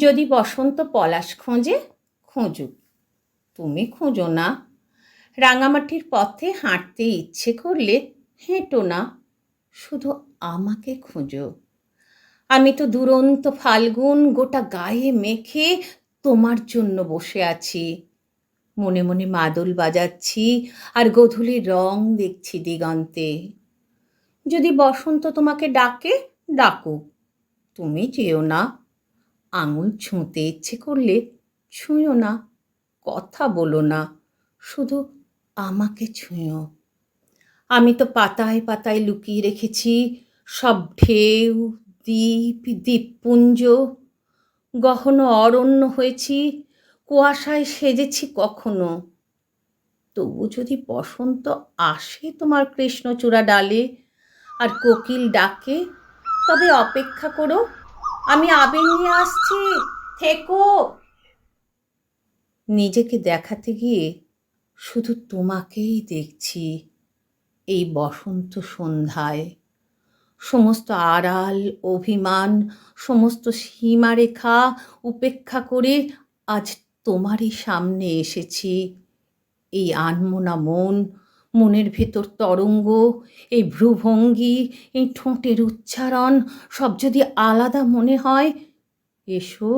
যদি বসন্ত পলাশ খোঁজে খোঁজুক তুমি খোঁজো না। রাঙামাটির পথে হাঁটতে ইচ্ছে করলে হেঁটো না। শুধু আমাকে খোঁজো। আমি তো দুরন্ত ফাল্গুন গোটা গায়ে মেখে তোমার জন্য বসে আছি। মনে মনে মাদল বাজাচ্ছি আর গধূলির রং দেখছি দিগন্তে। যদি বসন্ত তোমাকে ডাকে, ডাকুক। তুমি চেয়েও না। আঙুল ছুঁতে ইচ্ছে করলে ছুঁয়ো না, কথা বলো না, শুধু আমাকে ছুঁয়ো। আমি তো পাতায় পাতায় লুকিয়ে রেখেছি, সব ঢেউ, দ্বীপ, দ্বীপপুঞ্জ। গহন অরণ্য হয়েছি, কুয়াশায় সেজেছি কখনো। তবু যদি বসন্ত আসে তোমার কৃষ্ণচূড়া ডালে, আর কোকিল ডাকে, তবে অপেক্ষা করো আমি আবির নিয়ে আসছি। থেকো। নিজেকে দেখাতে গিয়ে শুধু তোমাকেই দেখছি এই বসন্ত সন্ধ্যায়। সমস্ত আড়াল, অভিমান, সমস্ত সীমারেখা উপেক্ষা করে আজ তোমারই সামনে এসেছি। এই আনমোনা মন মনের ভেতর তরঙ্গ, এই ভ্রুভঙ্গি, এই ঠোঁটের উচ্চারণ, সব যদি আলাদা মনে হয়, এসো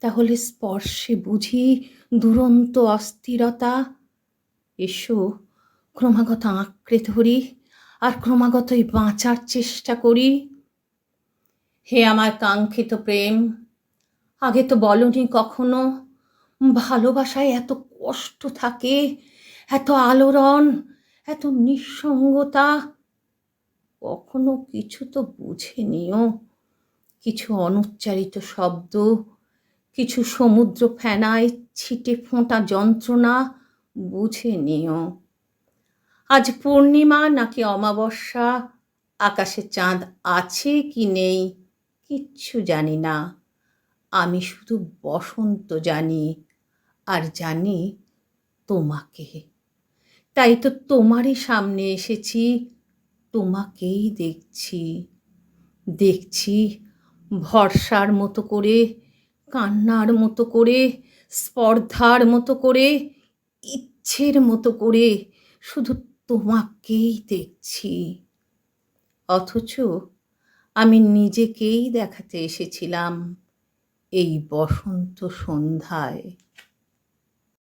তাহলে স্পর্শে বুঝি দুরন্ত অস্থিরতা। এসো ক্রমাগত আঁকড়ে ধরি আর ক্রমাগতই বাঁচার চেষ্টা করি। হে আমার কাঙ্ক্ষিত প্রেম, আগে তো বলনি কখনো, ভালোবাসায় এত কষ্ট থাকে, এত আলোড়ন এত নিঃসঙ্গতা। কখনো কিছু তো বুঝে নিও। কিছু অনুচ্চারিত শব্দ, কিছু সমুদ্র ফেনায় ছিটে ফোঁটা যন্ত্রণা বুঝে নিও। আজ পূর্ণিমা নাকি অমাবস্যা? আকাশে চাঁদ আছে কি নেই? কিচ্ছু জানি না। আমি শুধু বসন্ত জানি, আর জানি তোমাকে। তাই তো তোমারই সামনে এসেছি। তোমাকেই দেখছি। দেখছি ভরসার মতো করে, কান্নার মতো করে, স্পর্ধার মতো করে, ইচ্ছের মতো করে শুধু তোমাকেই দেখছি। অথচ আমি নিজেকেই দেখাতে এসেছিলাম এই বসন্ত সন্ধ্যায়।